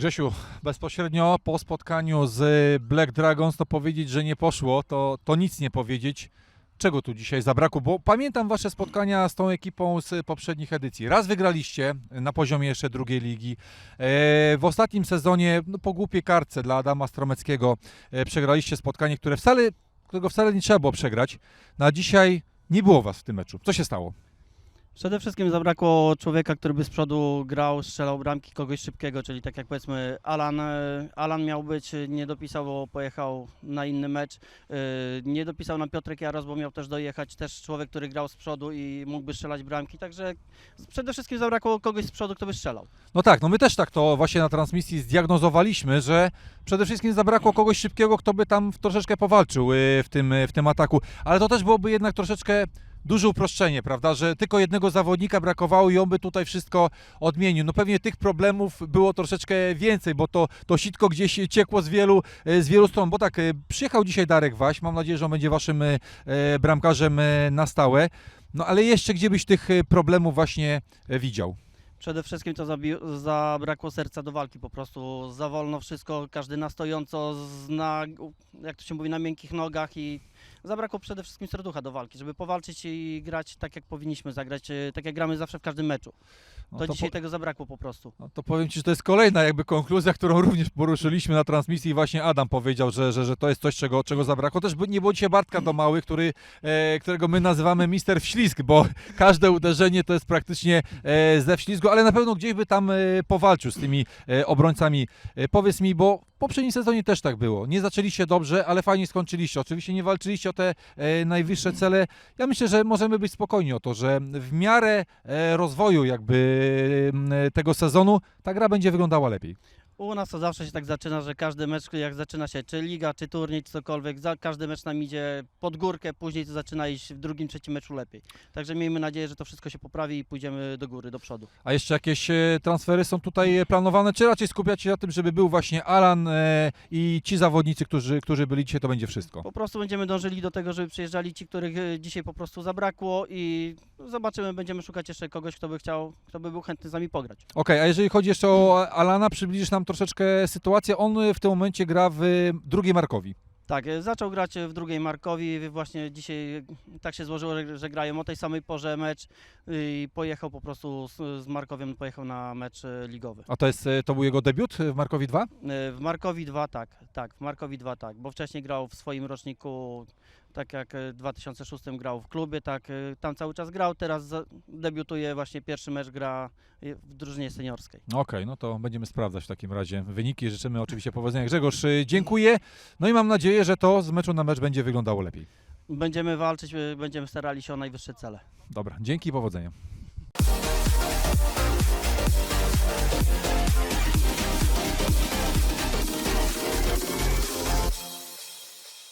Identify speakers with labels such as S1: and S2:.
S1: Grzesiu, bezpośrednio po spotkaniu z Black Dragons to powiedzieć, że nie poszło, to, to nic nie powiedzieć. Czego tu dzisiaj zabrakło? Bo pamiętam wasze spotkania z tą ekipą z poprzednich edycji. Raz wygraliście na poziomie jeszcze drugiej ligi. E, W ostatnim sezonie, no, po głupiej kartce dla Adama Stromeckiego, e, przegraliście spotkanie, które wcale, którego wcale nie trzeba było przegrać. No, a dzisiaj nie było was w tym meczu. Co się stało?
S2: Przede wszystkim zabrakło człowieka, który by z przodu grał, strzelał bramki, kogoś szybkiego, czyli tak jak powiedzmy Alan, e, Alan miał być, e, nie dopisał, bo pojechał na inny mecz. E, Nie dopisał nam Piotrek Jaros, bo miał też dojechać, też człowiek, który grał z przodu i mógłby strzelać bramki, także przede wszystkim zabrakło kogoś z przodu, kto by strzelał.
S1: No tak, no my też tak to właśnie na transmisji zdiagnozowaliśmy, że przede wszystkim zabrakło kogoś szybkiego, kto by tam troszeczkę powalczył w tym, w tym ataku, ale to też byłoby jednak troszeczkę duże uproszczenie, prawda, że tylko jednego zawodnika brakowało i on by tutaj wszystko odmienił. No pewnie tych problemów było troszeczkę więcej, bo to, to sitko gdzieś ciekło z wielu, y, z wielu stron, bo tak, y, przyjechał dzisiaj Darek Waś, mam nadzieję, że on będzie waszym y, bramkarzem na stałe, no ale jeszcze gdzie byś tych problemów właśnie widział?
S2: Przede wszystkim to zabrakło serca do walki, po prostu za wolno wszystko, każdy na stojąco, jak to się mówi, na miękkich nogach i zabrakło przede wszystkim serducha do walki, żeby powalczyć i grać tak, jak powinniśmy zagrać, e, tak jak gramy zawsze w każdym meczu.
S1: No
S2: To,
S1: to
S2: dzisiaj
S1: po-
S2: tego zabrakło po prostu.
S1: No to powiem Ci, że to jest kolejna jakby konkluzja, którą również poruszyliśmy na transmisji i właśnie Adam powiedział, że, że, że to jest coś, czego, czego zabrakło. Też nie było dzisiaj Bartka Domały, który, e, którego my nazywamy mister wślizg, bo każde uderzenie to jest praktycznie e, ze wślizgu, ale na pewno gdzieś by tam e, powalczył z tymi e, obrońcami. E, powiedz mi, bo w poprzednim sezonie też tak było. Nie zaczęliście dobrze, ale fajnie skończyliście. Oczywiście nie walczyliście o te e, najwyższe cele. Ja myślę, że możemy być spokojni o to, że w miarę e, rozwoju jakby m, tego sezonu ta gra będzie wyglądała lepiej.
S2: U nas to zawsze się tak zaczyna, że każdy mecz, jak zaczyna się czy liga, czy turniej, czy cokolwiek, za, każdy mecz nam idzie pod górkę, później to zaczyna iść w drugim, trzecim meczu lepiej. Także miejmy nadzieję, że to wszystko się poprawi i pójdziemy do góry, do przodu.
S1: A jeszcze jakieś e, transfery są tutaj e, planowane, czy raczej skupiacie się na tym, żeby był właśnie Alan e, i ci zawodnicy, którzy, którzy byli dzisiaj, to będzie wszystko?
S2: Po prostu będziemy dążyli do tego, żeby przyjeżdżali ci, których dzisiaj po prostu zabrakło i zobaczymy, będziemy szukać jeszcze kogoś, kto by chciał, kto by był chętny z nami pograć.
S1: Okej, a jeżeli chodzi jeszcze o Alana, przybliżysz nam troszeczkę sytuację. On e, w tym momencie gra w e, drugiej Markowi.
S2: Tak, e, zaczął grać w drugiej Markowi, właśnie dzisiaj e, tak się złożyło, że, że grają o tej samej porze mecz i pojechał po prostu z, z Markowiem, pojechał na mecz e, ligowy.
S1: A to, jest, e, to był jego debiut w Markowi 2?
S2: E, W Markowi 2 tak, tak, w Markowi 2 tak, bo wcześniej grał w swoim roczniku, tak jak e, w 2006 grał w klubie, tak, e, tam cały czas grał, teraz debiutuje właśnie pierwszy mecz gra e, w drużynie seniorskiej.
S1: Okej, no to będziemy sprawdzać w takim razie wyniki. Życzymy oczywiście powodzenia. Grzegorz, dziękuję. No i mam nadzieję, że to z meczu na mecz będzie wyglądało lepiej.
S2: Będziemy walczyć, będziemy starali się o najwyższe cele.
S1: Dobra, dzięki i powodzenia.